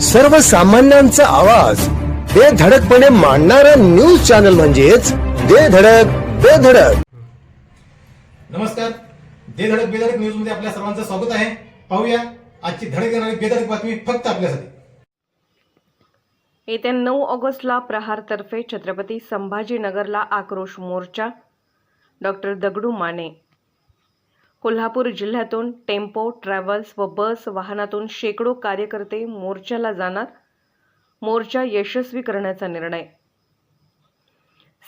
सर्वसामान्यांचा आवाज. बेधडकपणे मांडणारा न्यूज चॅनल म्हणजेच बेधडक बेधडक नमस्कार. दे धडक बेधडक न्यूजमध्ये आपल्या सर्वांचं स्वागत आहे. पाहूया आजची धडक येणारी बेधडक बातमी फक्त आपल्यासाठी. येत्या नऊ ऑगस्टला प्रहारतर्फे छत्रपती संभाजीनगरला आक्रोश मोर्चा. डॉक्टर दगडू माने. कोल्हापूर जिल्ह्यातून टेम्पो ट्रॅव्हल्स व बस वाहनातून शेकडो कार्यकर्ते मोर्चाला जाणार. मोर्चा यशस्वी करण्याचा निर्णय.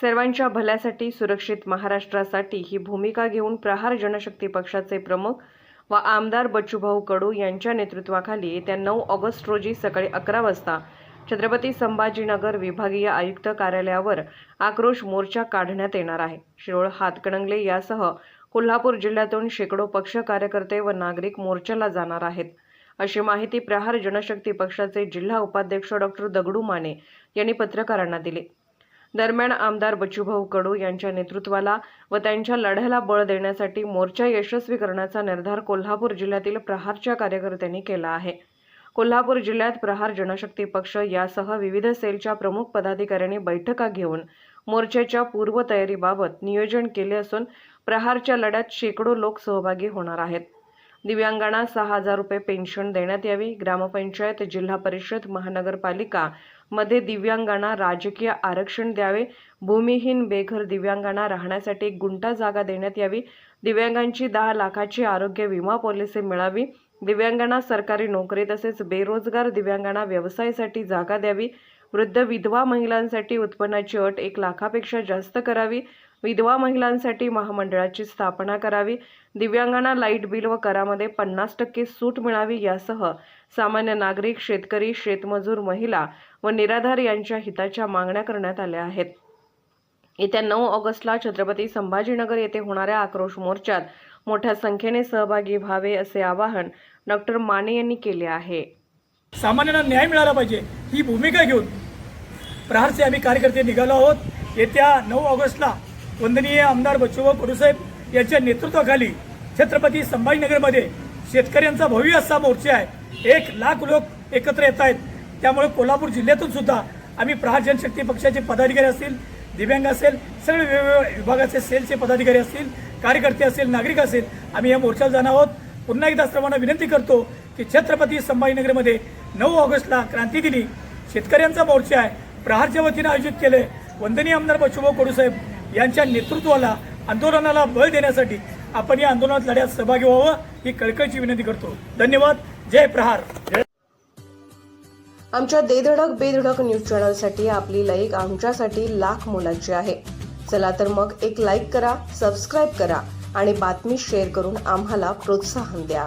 सर्वांच्या भल्यासाठी सुरक्षित महाराष्ट्रासाठी ही भूमिका घेऊन प्रहार जनशक्ती पक्षाचे प्रमुख व आमदार बच्चूभाऊ कडू यांच्या नेतृत्वाखाली येत्या नऊ ऑगस्ट रोजी सकाळी अकरा वाजता छत्रपती संभाजीनगर विभागीय आयुक्त कार्यालयावर आक्रोश मोर्चा काढण्यात येणार आहे. शिरोळ हातकणंगले यासह कोल्हापूर जिल्ह्यातून शेकडो पक्ष कार्यकर्ते व नागरिक मोर्चाला जाणार आहेत. अशी माहिती प्रहार जनशक्ती पक्षाचे जिल्हा उपाध्यक्ष डॉक्टर दगडू माने यांनी पत्रकारांना दिली. दरम्यान आमदार बच्चूभाऊ कडू यांच्या नेतृत्वाला व त्यांच्या लढ्याला बळ देण्यासाठी मोर्चा यशस्वी करण्याचा निर्धार कोल्हापूर जिल्ह्यातील प्रहारच्या कार्यकर्त्यांनी केला आहे. कोल्हापूर जिल्ह्यात प्रहार जनशक्ती पक्ष यासह विविध सेलच्या प्रमुख पदाधिकाऱ्यांनी बैठका घेऊन मोर्चाच्या पूर्वतयारीबाबत नियोजन केले असून प्रहारच्या लढ्यात शेकडो लोक सहभागी होणार आहेत. दिव्यांगांना सहा हजार रुपये पेन्शन देण्यात यावी. ग्रामपंचायत जिल्हा परिषद महानगरपालिका मध्ये दिव्यांगांना राजकीय आरक्षण द्यावे. भूमिहीन बेघर दिव्यांगांना राहण्यासाठी गुंटा गुंठा जागा देण्यात यावी. दिव्यांगांची दहा लाखाची आरोग्य विमा पॉलिसी मिळावी. दिव्यांगांना सरकारी नोकरी तसेच बेरोजगार दिव्यांगांना व्यवसायासाठी जागा द्यावी. वृद्ध विधवा महिलांसाठी उत्पन्नाची अट एक लाखापेक्षा जास्त करावी. विधवा महिलांसाठी महामंडळाची स्थापना करावी. दिव्यांगांना लाइट बिल व करामध्ये पन्नास टक्के सूट मिळावी यासह सामान्य नागरिक शेतकरी शेतमजूर महिला व निराधार यांच्या हिताच्या मागण्या करण्यात आल्या आहेत. येत्या नऊ ऑगस्टला छत्रपती संभाजीनगर येथे होणाऱ्या आक्रोश मोर्चात मोठ्या संख्येने सहभागी व्हावे असे आवाहन डॉक्टर माने यांनी केले आहे. सामान्यांना न्याय मिळाला पाहिजे ही भूमिका घेऊन प्रहारचे आम्ही कार्यकर्ते निघालो आहोत. येत्या नऊ ऑगस्टला वंदनीय आमदार बच्चूभाऊ कडूसाहेब यांच्या नेतृत्वाखाली छत्रपती संभाजीनगरमध्ये शेतकऱ्यांचा भव्य असा मोर्चा आहे. एक लाख लोक एकत्र येत आहेत. त्यामुळे कोल्हापूर जिल्ह्यातून सुद्धा आम्ही प्रहार जनशक्ती पक्षाचे पदाधिकारी असतील दिव्यांग असेल सगळे वेगवेगळ्या विभागाचे सेलचे पदाधिकारी असतील कार्यकर्ते असेल नागरिक असेल आम्ही या मोर्चाला जाणार आहोत. पुन्हा एकदा सर्वांना विनंती करतो की छत्रपती संभाजीनगरमध्ये नऊ ऑगस्टला क्रांती दिनी शेतकऱ्यांचा मोर्चा आहे. प्रहारच्या वतीनं आयोजित केले. वंदनीय आमदार बच्चूभाऊ कडूसाहेब यांच्या नेतृत्वाला आंदोलनाला बळ देण्यासाठी आपण या आंदोलनात लढ्यात सहभागी व्हावं ही कळकळीची विनंती करतो. धन्यवाद. जय प्रहार. आमच्या देधडक बेधडक न्यूज चॅनलसाठी आपली लाईक आमच्यासाठी लाख मोलाची आहे. चला तर मग एक लाईक करा सबस्क्राईब करा आणि बातमी शेअर करून आम्हाला प्रोत्साहन द्या.